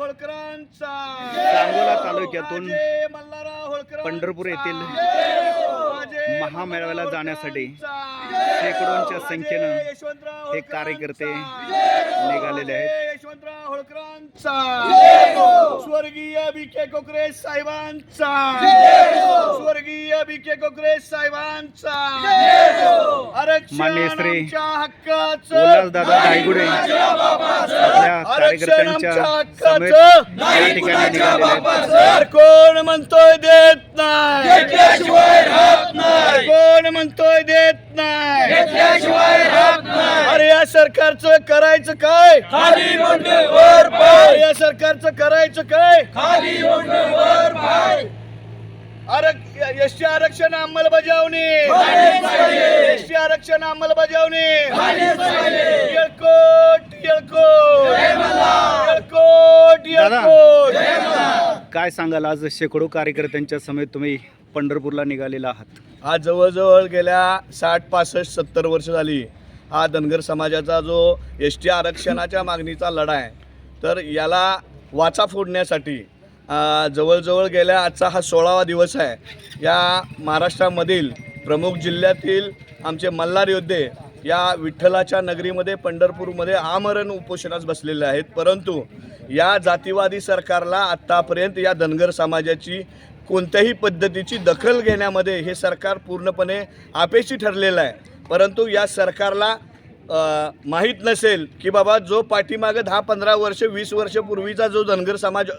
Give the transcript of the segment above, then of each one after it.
होळकरांचा सांगोला तालुक्यातून. पंढरपूर येथील महामेळाव्याला जाण्यासाठी. शेकडोंच्या संख्येनं हे कार्यकर्ते. निघालेले आहेत. माझे यशवंतराव होळकरांचा स्वर्गीय बी के कोकरे साहेबांचा. स्वर्गीय कोकरे साहेबांचा. आरक्षण आमच्या हक्काचं. उल्हासदादा धायगुडे आपल्या कार्यकर्त्यांच्या समेत या ठिकाणी निघालेले आहेत तर कोण म्हणतोय देत नाही? कोण म्हणतोय देत नाही अरे या सरकारचं करायचं काय? अरे या सरकारचं करायचं काय? आरक एसटी आरक्षण अंमलबजावणी. एसटी आरक्षण अंमलबजावणी. येळकोट येळकोट. येळकोट काय सांगाल आज शेकडो कार्यकर्त्यांच्या समेत तुम्ही पंढरपूरला निघालेला आहात? आज जवळजवळ गेल्या साठ पासष्ट सत्तर वर्ष झाली. हा धनगर समाजाचा जो एस टी आरक्षणाच्या मागणीचा लढा आहे तर याला वाचा फोडण्यासाठी जवळजवळ गेल्या आजचा हा सोळावा दिवस आहे. या महाराष्ट्रामधील प्रमुख जिल्ह्यातील आमचे मल्हार योद्धे या विठ्ठलाच्या नगरीमध्ये पंढरपूरमध्ये आमरण उपोषणास बसलेले आहेत. परंतु या जातीवादी सरकारला आत्तापर्यंत या धनगर समाजाची कोणत्याही पद्धतीची दखल घेण्यामध्ये हे सरकार पूर्णपणे अपेक्षी ठरलेलं आहे. परंतु या सरकारला माहीत नसेल की बाबा जो पाठीमागं दहा पंधरा वर्ष वीस वर्षपूर्वीचा जो धनगर समाज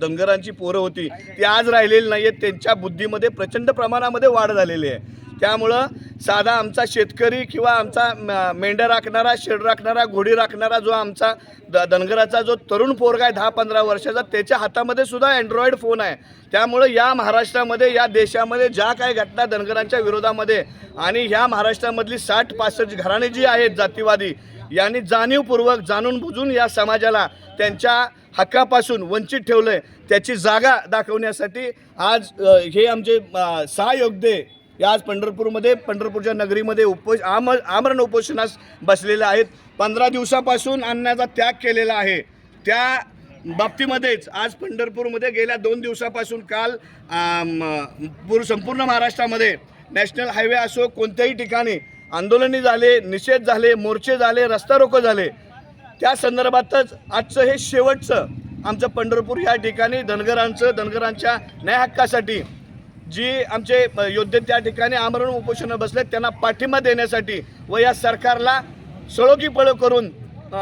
धनगरांची पोरं होती ती आज राहिलेली नाही आहेत त्यांच्या बुद्धीमध्ये प्रचंड प्रमाणामध्ये वाढ झालेली आहे. त्यामुळं साधा आमचा शेतकरी किंवा आमचा मेंढ्या राखणारा शेड राखणारा घोडी राखणारा जो आमचा द धनगराचा जो तरुण पोरगा आहे दहा पंधरा वर्षाचा त्याच्या हातामध्ये सुद्धा अँड्रॉइड फोन आहे. त्यामुळं या महाराष्ट्रामध्ये या देशामध्ये ज्या काही घटना धनगरांच्या विरोधामध्ये आणि ह्या महाराष्ट्रामधली साठ पासष्ट घराणे जी आहेत जातीवादी यांनी जाणीवपूर्वक जाणून बुजून या समाजाला त्यांच्या हक्कापासून वंचित ठेवलं आहे त्याची जागा दाखवण्यासाठी आज हे आमचे सहा योद्धे या आज पंढरपूरमध्ये पंढरपूरच्या नगरीमध्ये उपोष आम आमरण उपोषणास बसलेले आहेत. पंधरा दिवसापासून अन्नाचा त्याग केलेला आहे. त्या बाबतीमध्येच आज पंढरपूरमध्ये गेल्या दोन दिवसापासून काल पूर संपूर्ण महाराष्ट्रामध्ये नॅशनल हायवे असो कोणत्याही ठिकाणी आंदोलने झाले निषेध झाले मोर्चे झाले रस्ता रोको झाले. त्या संदर्भातच आजचं हे शेवटचं आमचं पंढरपूर या ठिकाणी धनगरांचं धनगरांच्या न्याय हक्कासाठी जी आमचे योद्धे त्या ठिकाणी आमरण उपोषण बसले त्यांना पाठिंबा देण्यासाठी व या सरकारला सळोकी पळ करून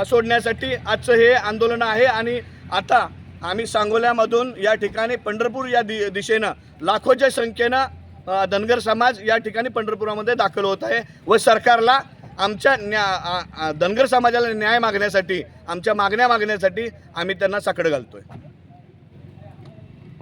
सोडण्यासाठी आजचं हे आंदोलन आहे. आणि आता आम्ही सांगोल्यामधून या ठिकाणी पंढरपूर या दि दिशेनं लाखोच्या संख्येनं धनगर समाज या ठिकाणी पंढरपुरामध्ये दाखल होत आहे व सरकारला आमच्या न्या धनगर समाजाला न्याय मागण्यासाठी आमच्या मागण्या मागण्यासाठी आम्ही त्यांना साकडं घालतोय.